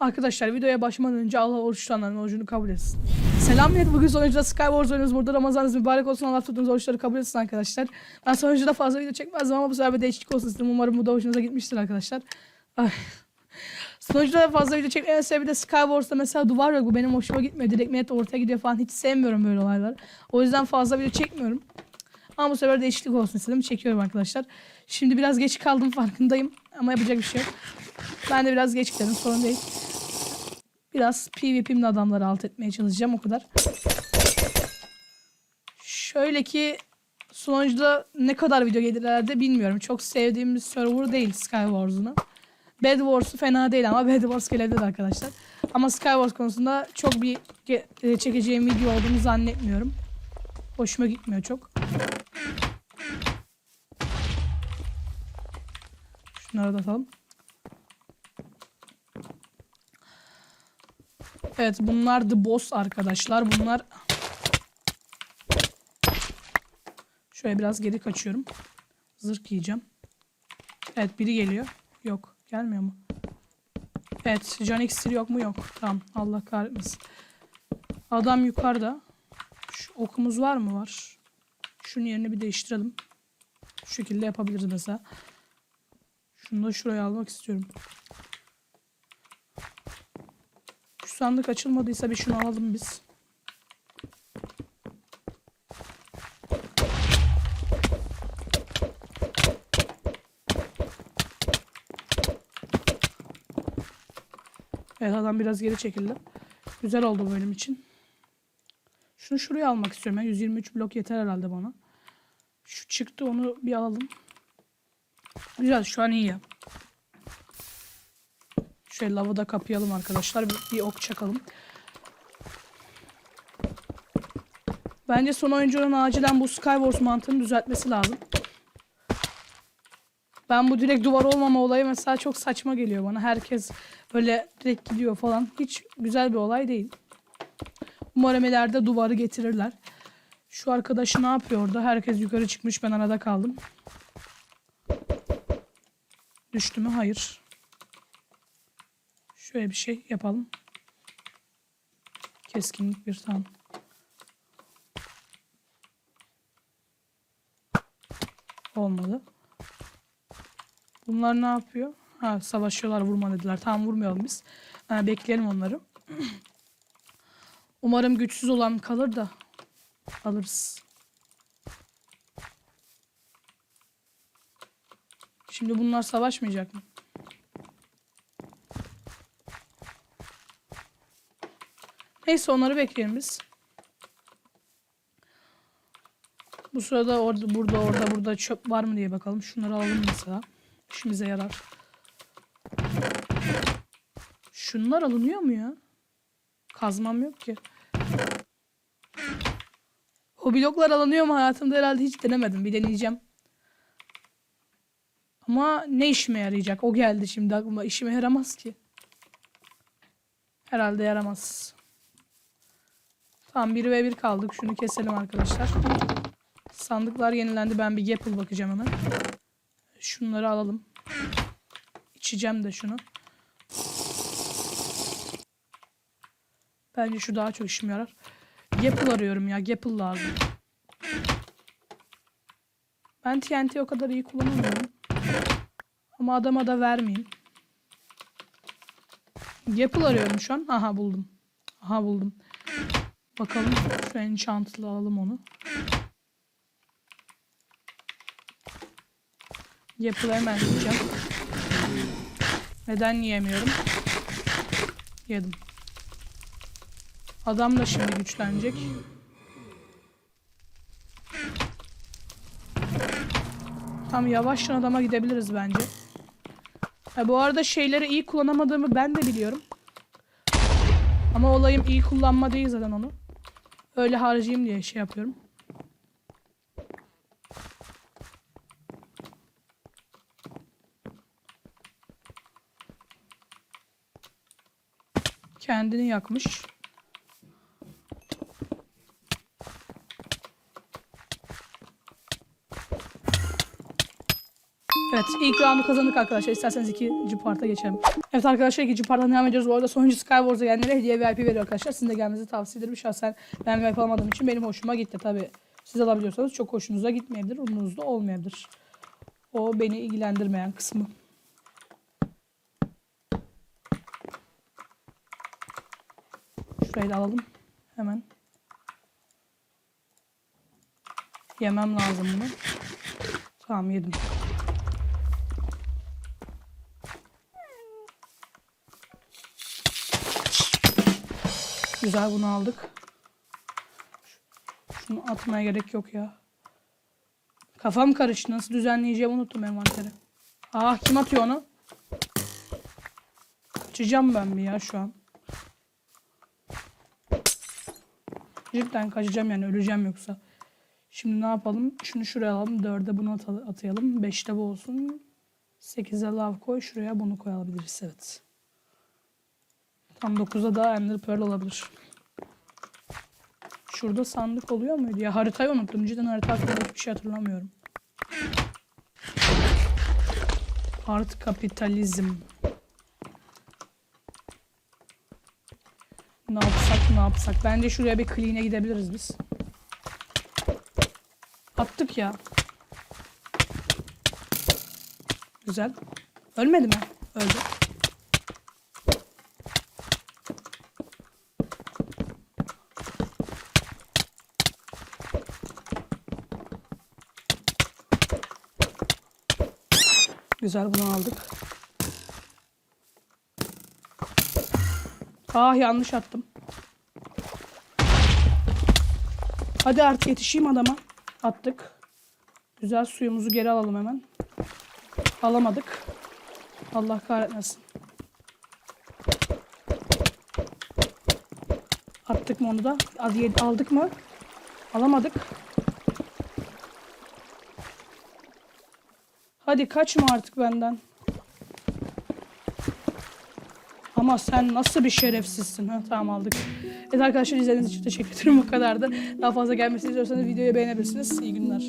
Arkadaşlar videoya başlamadan önce Allah oruç tutanların orucunu kabul etsin. Selam millet. Bugün sonucuda Skywars oynuyoruz. Burada Ramazanınız mübarek olsun. Allah tuttuğunuz oruçları kabul etsin arkadaşlar. Ben sonucuda fazla video çekmezdim ama bu sefer bir değişiklik olsun istedim. Umarım bu da hoşunuza gitmiştir arkadaşlar. Ay. Da fazla video çekmeyen sebebi de Skywars'ta mesela duvar yok. Bu benim hoşuma gitmiyor. Direkt millet ortaya gidiyor falan. Hiç sevmiyorum böyle olaylar. O yüzden fazla video çekmiyorum. Ama bu sefer değişiklik olsun istedim. Çekiyorum arkadaşlar. Şimdi biraz geç kaldım farkındayım. Ama yapacak bir şey yok. Ben de biraz geç geldim. Sorun değil. Biraz PvP'mle adamları alt etmeye çalışacağım. O kadar. Şöyle ki sunucuda ne kadar video gelirlerdi bilmiyorum. Çok sevdiğim bir server değil Skywars'unu. Bed Wars'u fena değil ama Bed Wars gelebilir arkadaşlar. Ama Skywars konusunda çok bir e, çekeceğim video olduğunu zannetmiyorum. Hoşuma gitmiyor çok. Şunları da atalım. Evet bunlar The Boss arkadaşlar. Bunlar Şöyle biraz geri kaçıyorum. Zırh giyeceğim. Evet biri geliyor. Yok. Gelmiyor mu? Evet. Can iksiri yok mu? Yok. Tamam. Allah kahretmesin. Adam yukarıda. Şu okumuz var mı? Var. Şunun yerini bir değiştirelim. Şu şekilde yapabiliriz mesela. Şunu da şuraya almak istiyorum. Şu sandık açılmadıysa bir şunu alalım biz. Evet adam biraz geri çekildi. Güzel oldu bu bölüm için. Şunu şuraya almak istiyorum. ya. 123 blok yeter herhalde bana. Şu çıktı onu bir alalım. Güzel şu an iyi. Şöyle lavı da kapayalım arkadaşlar. Bir, bir ok çakalım. Bence son oyuncunun acilen bu Skywars mantığını düzeltmesi lazım. Ben bu direkt duvar olmama olayı mesela çok saçma geliyor bana. Herkes böyle direkt gidiyor falan. Hiç güzel bir olay değil. Umarım ileride duvarı getirirler. Şu arkadaş ne yapıyor orada? Herkes yukarı çıkmış. Ben arada kaldım. Düştü mü? Hayır. Şöyle bir şey yapalım. Keskinlik bir tam. Olmadı. Bunlar ne yapıyor? Ha savaşıyorlar vurma dediler. Tamam vurmayalım biz. Ha, bekleyelim onları. Umarım güçsüz olan kalır da alırız. Şimdi bunlar savaşmayacak mı? Neyse onları bekleyelim biz. Bu sırada orada burada orada burada çöp var mı diye bakalım. Şunları alalım mesela. İşimize yarar. Şunlar alınıyor mu ya? Kazmam yok ki. O bloklar alınıyor mu hayatımda herhalde hiç denemedim. Bir deneyeceğim. Ama ne işime yarayacak? O geldi şimdi aklıma. İşime yaramaz ki. Herhalde yaramaz. Tamam 1 ve 1 kaldık. Şunu keselim arkadaşlar. Sandıklar yenilendi. Ben bir Gapple bakacağım hemen. Şunları alalım. İçeceğim de şunu. Bence şu daha çok işime yarar. Gapple arıyorum ya. Gapple lazım. Ben TNT o kadar iyi kullanamıyorum. Ama adama da vermeyeyim. Gapple arıyorum şu an. Aha buldum. Aha buldum. Bakalım. Şu enchantlı alalım onu. Yapılı hemen yiyeceğim. Neden yiyemiyorum? Yedim. Adam da şimdi güçlenecek. Tam yavaştan adama gidebiliriz bence. Ha, bu arada şeyleri iyi kullanamadığımı ben de biliyorum. Ama olayım iyi kullanma değil zaten onu. Öyle harcayayım diye şey yapıyorum. Kendini yakmış. Evet ilk roundu kazandık arkadaşlar. İsterseniz ikinci parta geçelim. Evet arkadaşlar ikinci parttan devam ediyoruz. Bu arada sonuncu Skywars'a gelenlere hediye VIP veriyor arkadaşlar. Sizin de gelmenizi tavsiye ederim. Şahsen ben VIP alamadığım için benim hoşuma gitti. Tabi siz alabiliyorsanız çok hoşunuza gitmeyebilir. Umurunuzda olmayabilir. O beni ilgilendirmeyen kısmı. Şurayı da alalım. Hemen. Yemem lazım bunu. Tamam yedim. Güzel bunu aldık. Şunu atmaya gerek yok ya. Kafam karıştı. Nasıl düzenleyeceğimi unuttum envanteri. Ah kim atıyor onu? Kaçacağım ben bir ya şu an. Cidden kaçacağım yani öleceğim yoksa. Şimdi ne yapalım? Şunu şuraya alalım. Dörde bunu at atayalım. Beşte bu olsun. Sekize lav koy. Şuraya bunu koyabiliriz. Evet. Tam 9'a da Ender Pearl olabilir. Şurada sandık oluyor muydu? Ya haritayı unuttum. Cidden harita hakkında hiçbir şey hatırlamıyorum. Art kapitalizm. Ne yapsak ne yapsak. Bence şuraya bir clean'e gidebiliriz biz. Attık ya. Güzel. Ölmedi mi? Öldü. Güzel bunu aldık. Ah yanlış attım. Hadi artık yetişeyim adama. Attık. Güzel suyumuzu geri alalım hemen. Alamadık. Allah kahretmesin. Attık mı onu da? Aldık mı? Alamadık. Hadi kaçma artık benden. Ama sen nasıl bir şerefsizsin? Ha, tamam aldık. Evet arkadaşlar izlediğiniz için teşekkür ederim. Bu kadardı. Daha fazla gelmesini istiyorsanız videoyu beğenebilirsiniz. İyi günler.